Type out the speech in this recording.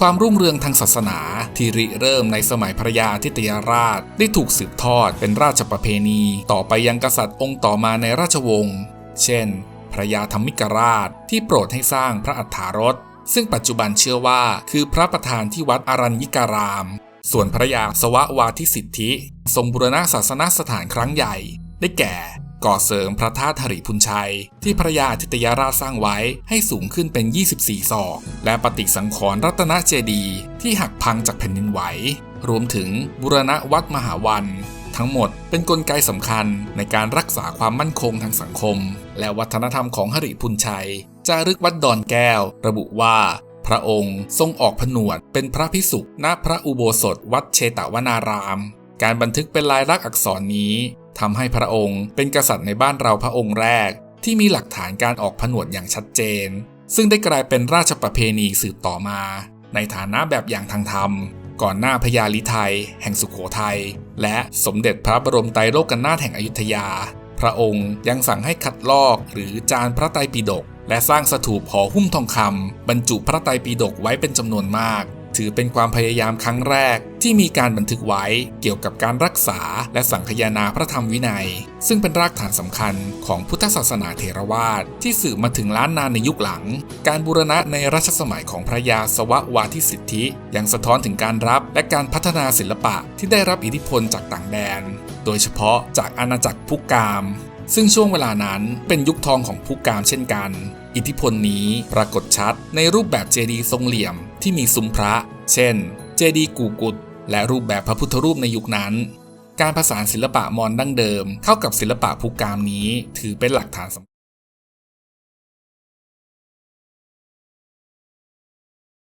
ความรุ่งเรืองทางศาสนาที่ริเริ่มในสมัยพระยาทิตยราช ได้ถูกสืบทอดเป็นราชประเพณี ต่อไปยังกษัตริย์องค์ต่อมาในราชวงศ์ เช่น พระยาธรรมิกราชที่โปรดให้สร้างพระอัฏฐารถ ซึ่งปัจจุบันเชื่อว่าคือพระประธานที่วัดอารัญญิการาม ส่วนพระยาสวะวาทิสิทธิ ทรงบูรณะศาสนสถานครั้งใหญ่ ได้แก่ ก่อเสริมพระธาตุหริพุนชัย ที่พระยาทิตยราชสร้างไว้ให้สูงขึ้นเป็น 24 ศอก และปฏิสังขรณ์รัตนเจดีย์ที่หักพังจากแผ่นดินไหว รวมถึงบูรณะวัดมหาวัน ทั้งหมดเป็นนกลไกสำคัญในการรักษาความมั่นคงทางสังคม และวัฒนธรรมของหริพุนชัย จารึกวัดดอนแก้ว ระบุว่าพระองค์ทรงออกผนวดเป็นพระพิสุณพระอุโบสถวัดเชตวนาราม การบันทึกเป็นลายลักษณ์อักษรนี้ทำให้พระองค์เป็นกษัตริย์ในบ้านเราพระองค์แรก ที่มีหลักฐานการออกผนวดอย่างชัดเจน ซึ่งได้กลายเป็นราชประเพณีสืบต่อมา ในฐานะแบบอย่างทางธรรม ก่อนหน้าพญาลิไทย แห่งสุขโขทัยและสมเด็จพระบรมไตรโลกนาถแห่งอยุธยา พระองค์ยังสั่งให้ขัดลอกหรือจานพระไตรปิฎกและสร้างสถูปหอหุ้มทองคำบรรจุพระไตรปิฎกไว้เป็นจำนวนมาก ถือเป็นความพยายามครั้งแรก ที่มีการบันทึกไว้เกี่ยวกับการรักษาและสังคานาพระธรรมวินัย ซึ่งเป็นรากฐานสำคัญของพุทธศาสนาเถรวาทที่สืบมาถึงล้านนานในยุคหลัง การบูรณะในรัชสมัยของพระยาสวะวาทิสิทธิ ยังสะท้อนถึงการรับและการพัฒนาศิลปะที่ได้รับอิทธิพลจากต่างแดน โดยเฉพาะจากอาณาจักรพุกามซึ่งช่วงเวลานั้นเป็นยุคทองของพุกามเช่นกัน อิทธิพลนี้ปรากฏชัดในรูปแบบเจดีย์ทรงเหลี่ยม ที่มีซุ้มพระ เช่น เจดีย์กูกุดและรูปแบบพระพุทธรูปในยุคนั้น การผสานศิลปะมอญดั้งเดิมเข้ากับศิลปะภูกามนี้ถือเป็นหลักฐานสำคัญ